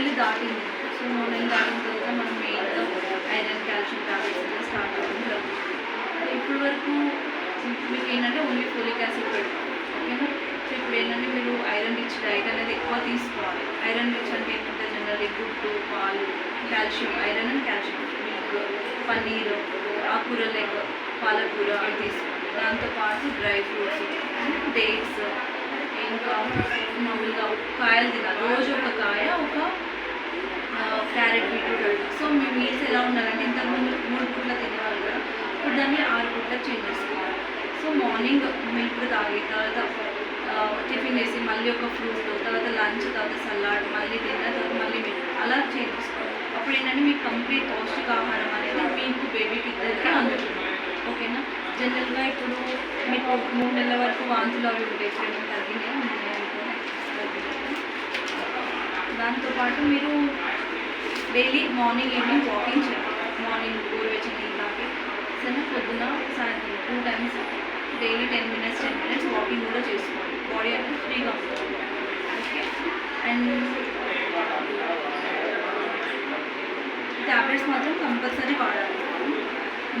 నెలలు దాటింది. సో మూడు నెలలు దాటిన తర్వాత మనం మెయిన్గా ఐరన్ కాల్షియం టాబ్లెట్స్ స్టార్ట్ అవ్వడం జరుగుతుంది ఇప్పుడు వరకు మీకు ఏంటంటే ఓన్లీ ఫోలిక్ యాసిడ్ పెడతాం. ఓకేనా? సో ఇప్పుడు ఏంటంటే మీరు ఐరన్ రిచ్ డైట్ అనేది ఎక్కువ తీసుకోవాలి. ఐరన్ రిచ్ అంటే ఏంటంటే జనరల్ గుడ్డు పాలు calcium iron and calcium. Milk paneer ఆకుర లెగ్ పాలకూర అవి తీసుకోవాలి. దాంతోపాటు డ్రై ఫ్రూట్స్ డేట్స్ ఇంకా మామూలుగా కాయలు తినాలి. రోజు ఒక కాయ ఒక మీ మీల్స్ ఎలా ఉండాలంటే ఇంతకుముందు మూడు పూట్ల తినేవాళ్ళు కదా. ఇప్పుడు దాన్ని ఆరు పూట్ల చేంజ్ చేసుకోవాలి సో మార్నింగ్ మిల్క్ తాగి తర్వాత టిఫిన్ వేసి మళ్ళీ ఒక ఫ్రూట్ తర్వాత లంచ్ తర్వాత సలాడ్ మళ్ళీ డిన్నర్ తర్వాత మళ్ళీ మిల్క్ అలా చేంజ్ చేసుకోవాలి అప్పుడు ఏంటంటే మీకు కంప్లీట్ పౌష్టికాహారం అనేది మీకు బేబీకి ఇద్దరికి అందుతుంది. ఓకేనా? జనరల్గా ఇప్పుడు మీకు మూడు నెలల వరకు వాంతులు అవి ఉంటాయి తగ్గినాయి దాంతోపాటు మీరు డైలీ మార్నింగ్ ఈవినింగ్ వాకింగ్ చేయాలి మార్నింగ్ గోరువెచ్చని నీళ్ళు తాగి సరే పొద్దున సాయంత్రం two times daily ten minutes ten minutes walking కూడా చేసుకోవాలి. బాడీ అనేది ఫ్రీగా ఉంటుంది ఓకే అండ్ ట్యాబ్లెట్స్ మాత్రం కంపల్సరీ వాడాలి. Hmm?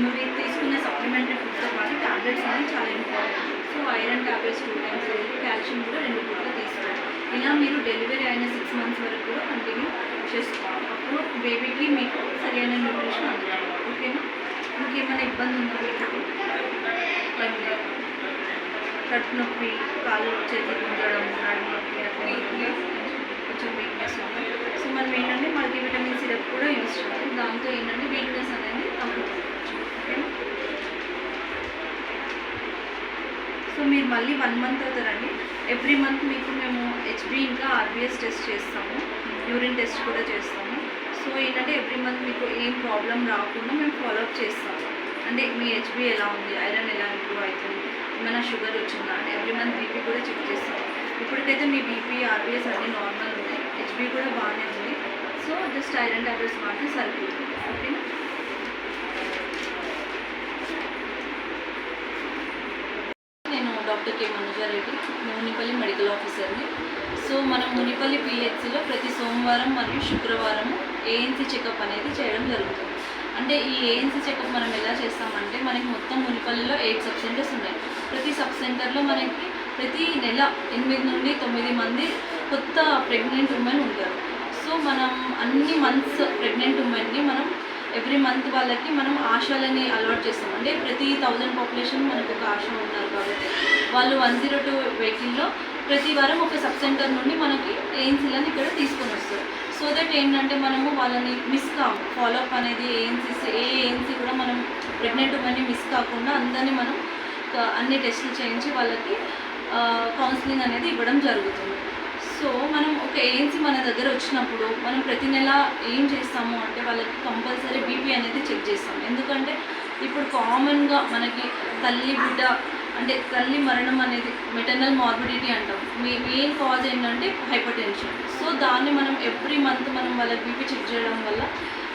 మీరు తీసుకునే సప్లిమెంటరీ ఫుడ్తో పాటు ట్యాబ్లెట్స్ అనేవి చాలా important so iron tablets two times calcium కూడా రెండు పూటలు తీసుకోవాలి. ఇలా మీరు డెలివరీ అయిన సిక్స్ మంత్స్ వరకు కూడా కంటిన్యూ చేసుకోవాలి అప్పుడు బేబీకి మీకు సరైన న్యూట్రిషన్ అందుతుంది ఓకేనా? ఇంకేమైనా ఇబ్బంది ఉందా మీకు. కడుపు నొప్పి కాళ్ళు చేతులు ఉండడం నడుము నొప్పి కొంచెం వీక్నెస్ ఉంది? సో మనం ఏంటంటే మల్టీవిటమిన్ సిరప్ కూడా యూస్ చేయాలి. దాంతో ఏంటంటే వీక్నెస్ అనేది తగ్గుతుంది. ఓకేనా? సో మీరు మళ్ళీ వన్ మంత్ అవుతారండి. ఎవ్రీ మంత్ మీకు మేము హెచ్బి ఇంకా ఆర్బిఎస్ టెస్ట్ చేస్తాము. యూరిన్ టెస్ట్ కూడా చేస్తాము. సో ఏంటంటే ఎవ్రీ మంత్ మీకు ఏం ప్రాబ్లం రాకుండా మేము ఫాలోఅప్ చేస్తాము. అంటే మీ హెచ్బి ఎలా ఉంది? ఐరన్ ఎలా ఇంప్రూవ్ అవుతుంది? ఏమైనా షుగర్ వచ్చిందా? అని ఎవ్రీ మంత్ బీపీ కూడా చెక్ చేస్తాము. ఇప్పటికైతే మీ బీపీ ఆర్బిఎస్ అన్నీ నార్మల్ ఉన్నాయి. హెచ్బి కూడా బాగానే ఉంది. సో జస్ట్ ఐరన్ టాబ్లెట్స్ మాత్రం సరిపోతుంది. ఓకేనా doctor K Manojareddy Munipalli medical ఆఫీసర్ని సో మనం మునిపల్లి పిహెచ్సిలో ప్రతి సోమవారం మరియు శుక్రవారం ఏఎన్సీ చెకప్ అనేది చేయడం జరుగుతుంది. అంటే ఈ ఏఎన్సీ చెకప్ మనం ఎలా చేస్తామంటే మనకి మొత్తం మునిపల్లిలో ఎయిట్ సబ్ సెంటర్స్ ఉన్నాయి. ప్రతి సబ్ సెంటర్లో మనకి ప్రతి నెల ఎనిమిది నుండి తొమ్మిది మంది కొత్త ప్రెగ్నెంట్ ఉమెన్ ఉంటారు. సో మనం అన్ని మంత్స్ ప్రెగ్నెంట్ ఉమెన్ని మనం ఎవ్రీ మంత్ వాళ్ళకి మనం ఆశాలని అలవాట్ చేస్తాం. అంటే ప్రతి థౌజండ్ పాపులేషన్ మనకు ఒక ఆశ ఉన్నారు కాబట్టి. వాళ్ళు వన్ జీరో టూ వెహికల్లో ప్రతి వారం ఒక సబ్ సెంటర్ నుండి మనకి ఏఎన్సీలను ఇక్కడ తీసుకొని వస్తారు. సో దట్ ఏంటంటే మనము వాళ్ళని మిస్ కాము. ఫాలోఅప్ అనేది ఏఎన్సీస్ ఏ ఏఎన్సీ కూడా మనం ప్రెగ్నెంట్ ఉమెన్ని మిస్ కాకుండా అందరినీ మనం అన్ని టెస్టులు చేయించి వాళ్ళకి కౌన్సిలింగ్ అనేది ఇవ్వడం జరుగుతుంది. సో మనం ఒక ఏఎన్సీ మన దగ్గర వచ్చినప్పుడు మనం ప్రతి నెల ఏం చేస్తాము అంటే వాళ్ళకి కంపల్సరీ బీపీ అనేది చెక్ చేస్తాం. ఎందుకంటే ఇప్పుడు కామన్గా మనకి తల్లి బిడ్డ అంటే తల్లి మరణం అనేది మెటర్నల్ మార్బిడిటీ అంటాం. మీ మెయిన్ కాజ్ ఏంటంటే హైపర్ టెన్షన్ సో దాన్ని మనం ఎవ్రీ మంత్ మనం వాళ్ళ బీపీ చెక్ చేయడం వల్ల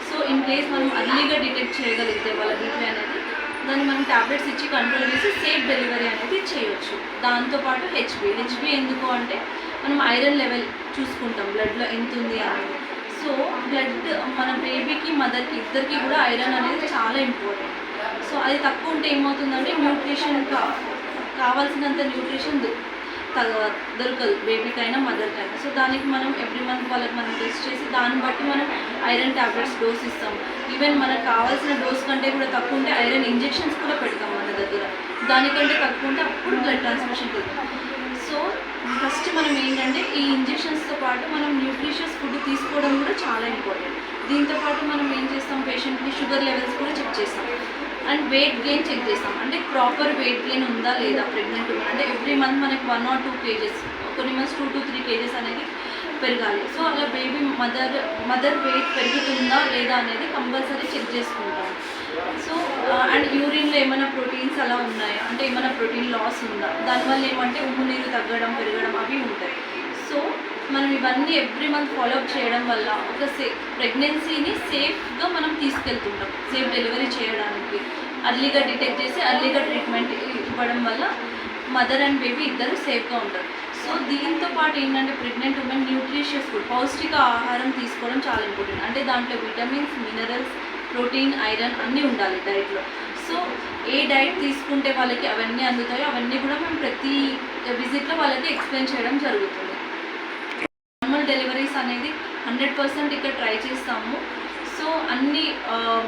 సో ఇన్ కేస్ మనం అర్లీగా డిటెక్ట్ చేయగలిగితే వాళ్ళ బీపీ అనేది దాన్ని మనం టాబ్లెట్స్ ఇచ్చి కంట్రోల్ చేసి సేఫ్ డెలివరీ అనేది చేయొచ్చు. దాంతోపాటు హెచ్బి హెచ్బి ఎందుకు అంటే మనం ఐరన్ లెవెల్ చూసుకుంటాం బ్లడ్లో ఎంత ఉంది అనేది సో బ్లడ్ మన బేబీకి మదర్కి ఇద్దరికి కూడా ఐరన్ అనేది చాలా ఇంపార్టెంట్ సో అది తక్కువ ఉంటే ఏమవుతుందంటే న్యూట్రిషన్ కా కావాల్సినంత న్యూట్రిషన్ తగ- దొరకదు బేబీకైనా మదర్కైనా సో దానికి మనం ఎవ్రీ మంత్ వాళ్ళకి మనం టెస్ట్ చేసి దాన్ని బట్టి మనం ఐరన్ టాబ్లెట్స్ డోస్ ఇస్తాం. ఈవెన్ మనకు కావాల్సిన డోస్ కంటే కూడా తక్కువ ఉంటే ఐరన్ ఇంజెక్షన్స్ కూడా పెడతాం మన దగ్గర. దానికంటే తక్కువ ఉంటే అప్పుడు బ్లడ్ ట్రాన్స్మిషన్ పెడతాం సో ఫస్ట్ మనం ఏంటంటే ఈ ఇంజెక్షన్స్తో పాటు మనం న్యూట్రిషియస్ ఫుడ్ తీసుకోవడం కూడా చాలా ఇంపార్టెంట్ దీంతో పాటు మనం ఏం చేస్తాం పేషెంట్కి షుగర్ లెవెల్స్ కూడా చెక్ చేస్తాం. అండ్ వెయిట్ గెయిన్ చెక్ చేస్తాం. అంటే ప్రాపర్ వెయిట్ గెయిన్ ఉందా లేదా ప్రెగ్నెంట్ అంటే ఎవ్రీ మంత్ మనకి వన్ ఆర్ టూ కేజెస్ కొన్ని months two to three kgs అనేది పెరగాలి. సో అలా బేబీ మదర్ మదర్ వెయిట్ పెరుగుతుందా లేదా అనేది కంపల్సరీ చెక్ చేసుకుంటాం. సో అండ్ యూరిన్లో ఏమైనా ప్రోటీన్స్ అలా ఉన్నాయా? అంటే ఏమైనా ప్రోటీన్ లాస్ ఉందా? దానివల్ల ఏమంటే ఉమ్ము నీరు తగ్గడం పెరగడం అవి ఉంటాయి. సో మనం ఇవన్నీ ఎవ్రీ మంత్ ఫాలోఅప్ చేయడం వల్ల ఒక సే ప్రెగ్నెన్సీని సేఫ్గా మనం తీసుకెళ్తుంటాం. సేఫ్ డెలివరీ చేయడానికి. అర్లీగా డిటెక్ట్ చేసి అర్లీగా ట్రీట్మెంట్ ఇవ్వడం వల్ల మదర్ అండ్ బేబీ ఇద్దరు సేఫ్గా ఉంటారు. సో దీంతో పాటు ఏంటంటే ప్రెగ్నెంట్ ఉమెన్ న్యూట్రిషియస్ ఫుడ్ పౌష్టిక ఆహారం తీసుకోవడం చాలా ఇంపార్టెంట్ అంటే దాంట్లో విటమిన్స్ మినరల్స్ ప్రోటీన్ ఐరన్ అన్నీ ఉండాలి డైట్లో సో ఏ డైట్ తీసుకుంటే వాళ్ళకి అవన్నీ అందుతాయో అవన్నీ కూడా మేము ప్రతి విజిట్లో వాళ్ళకి ఎక్స్ప్లెయిన్ చేయడం జరుగుతుంది. నార్మల్ డెలివరీస్ అనేది హండ్రెడ్ పర్సెంట్ ఇక్కడ ట్రై చేస్తాము. సో అన్ని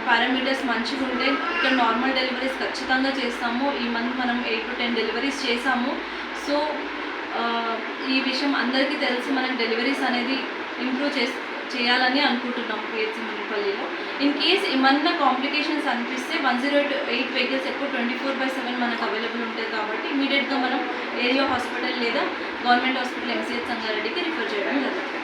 పారామీటర్స్ మంచిగా ఉంటే ఇక్కడ నార్మల్ డెలివరీస్ ఖచ్చితంగా చేస్తాము. ఈ మంత్ మనం ఎయిట్ టు టెన్ డెలివరీస్ చేసాము. సో ఈ విషయం అందరికీ తెలిసి మనం డెలివరీస్ అనేది ఇంప్రూవ్ చేస్ చేయాలని అనుకుంటున్నాం పిహెచ్సి మునిపల్లిలో. ఇన్ కేస్ ఏమన్నా కాంప్లికేషన్స్ అనిపిస్తే వన్ జీరో ఎయిట్ వెహికల్స్ ఎక్కువ ట్వంటీ ఫోర్ బై సెవెన్ మనకు అవైలబుల్ ఉంటుంది కాబట్టి ఇమీడియట్గా మనం ఏరియా హాస్పిటల్ లేదా గవర్నమెంట్ హాస్పిటల్ ఎంసీహెచ్ సంగారెడ్డికి రిఫర్ చేయడం జరుగుతుంది.